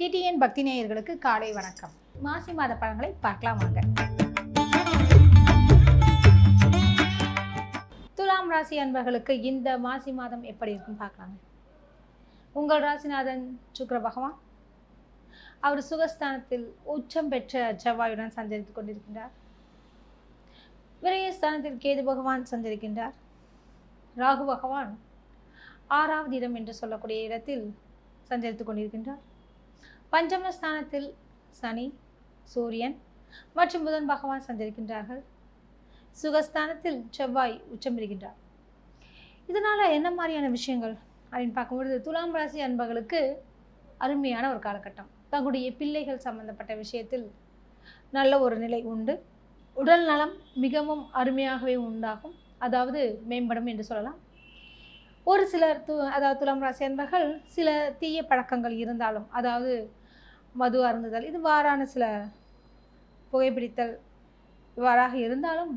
DTN பக்தி நேயர்களுக்கு காலை வணக்கம். மாசி மாத பழங்களை பார்க்கலாம் வாங்க. துலாம் ராசி அன்பர்களுக்கு இந்த மாசி மாதம் எப்படி இருக்கும் பார்க்கலாங்க. உங்கள் ராசிநாதன் சுக்கர பகவான் அவர் சுகஸ்தானத்தில் உச்சம் பெற்ற செவ்வாயுடன் சஞ்சரித்துக் கொண்டிருக்கின்றார். விரயஸ்தானத்தில் கேது பகவான் சஞ்சரிக்கின்றார். ராகு பகவான் ஆறாவது இடம் என்று சொல்லக்கூடிய இடத்தில் சஞ்சரித்துக் கொண்டிருக்கின்றார். பஞ்சமஸ்தானத்தில் சனி சூரியன் மற்றும் புதன் பகவான் சந்திருக்கின்றார்கள் சுகஸ்தானத்தில் செவ்வாய் உச்சம் பெறுகின்றார். இதனால் என்ன மாதிரியான விஷயங்கள்? அப்படின்னு பார்க்கும்பொழுது துலாம் ராசி அன்பர்களுக்கு அருமையான ஒரு காலகட்டம். தங்களுடைய பிள்ளைகள் சம்பந்தப்பட்ட விஷயத்தில் நல்ல ஒரு நிலை உண்டு. உடல் நலம் மிகவும் அருமையாகவே உண்டாகும். அதாவது மேம்படும் என்று சொல்லலாம். ஒரு சிலர் து அதாவது துலாம் ராசி அன்பர்கள் சில தீய பழக்கங்கள் இருந்தாலும் அதாவது மது அருந்துதல் இது வாரான சில புகைப்பிடித்தல் இவ்வாறாக இருந்தாலும்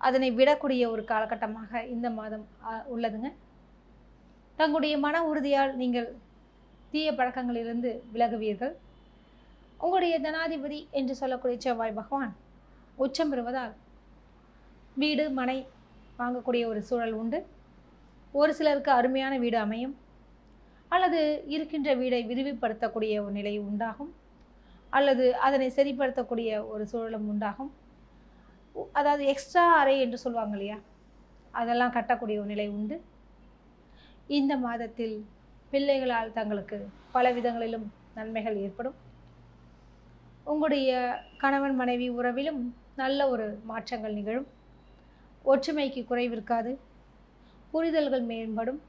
அதனை விடக்கூடிய ஒரு காலகட்டமாக இந்த மாதம் உள்ளதுங்க. தங்களுடைய மன உறுதியால் நீங்கள் தீய பழக்கங்களிலிருந்து விலகுவீர்கள். உங்களுடைய தனாதிபதி என்று சொல்லக்கூடிய செவ்வாய் பகவான் உச்சம் பெறுவதால் வீடு மனை வாங்கக்கூடிய ஒரு சூழல் உண்டு. ஒரு சிலருக்கு அருமையான வீடு அமையும். அல்லது இருக்கின்ற வீடை விரிவுபடுத்தக்கூடிய ஒரு நிலை உண்டாகும். அல்லது அதனை சரிப்படுத்தக்கூடிய ஒரு சூழலும் உண்டாகும். அதாவது எக்ஸ்ட்ரா அறை என்று சொல்லுவாங்க இல்லையா? அதெல்லாம் கட்டக்கூடிய ஒரு நிலை உண்டு. இந்த மாதத்தில் பிள்ளைகளால் தங்களுக்கு பல விதங்களிலும் நன்மைகள் ஏற்படும். உங்களுடைய கணவன் மனைவி உறவிலும் நல்ல ஒரு மாற்றங்கள் நிகழும். ஒற்றுமைக்கு குறைவிருக்காது. புரிதல்கள் மேம்படும்.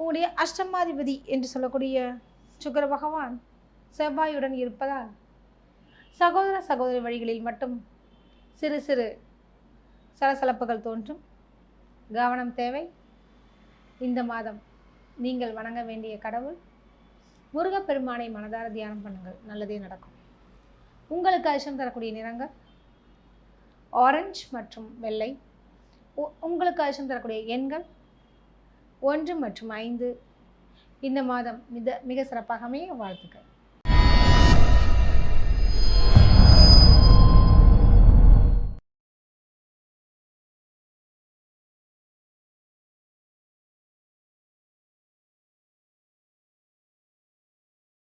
உங்களுடைய அஷ்டமாதிபதி என்று சொல்லக்கூடிய சுக்கர பகவான் செவ்வாயுடன் இருப்பதால் சகோதர சகோதரி வழிகளில் மட்டும் சிறு சிறு சலசலப்புகள் தோன்றும். கவனம் தேவை. இந்த மாதம் நீங்கள் வணங்க வேண்டிய கடவுள் முருகப்பெருமானை மனதார தியானம் பண்ணுங்கள். நல்லதே நடக்கும். உங்களுக்கு அதிர்ஷ்டம் தரக்கூடிய நிறங்கள் ஆரஞ்சு மற்றும் வெள்ளை. உங்களுக்கு அதிர்ஷ்டம் தரக்கூடிய எண்கள்? ஒன்று மற்றும் ஐந்து. இந்த மாதம் மிக மிக சிறப்பாகவே வாழ்த்துக்கள்.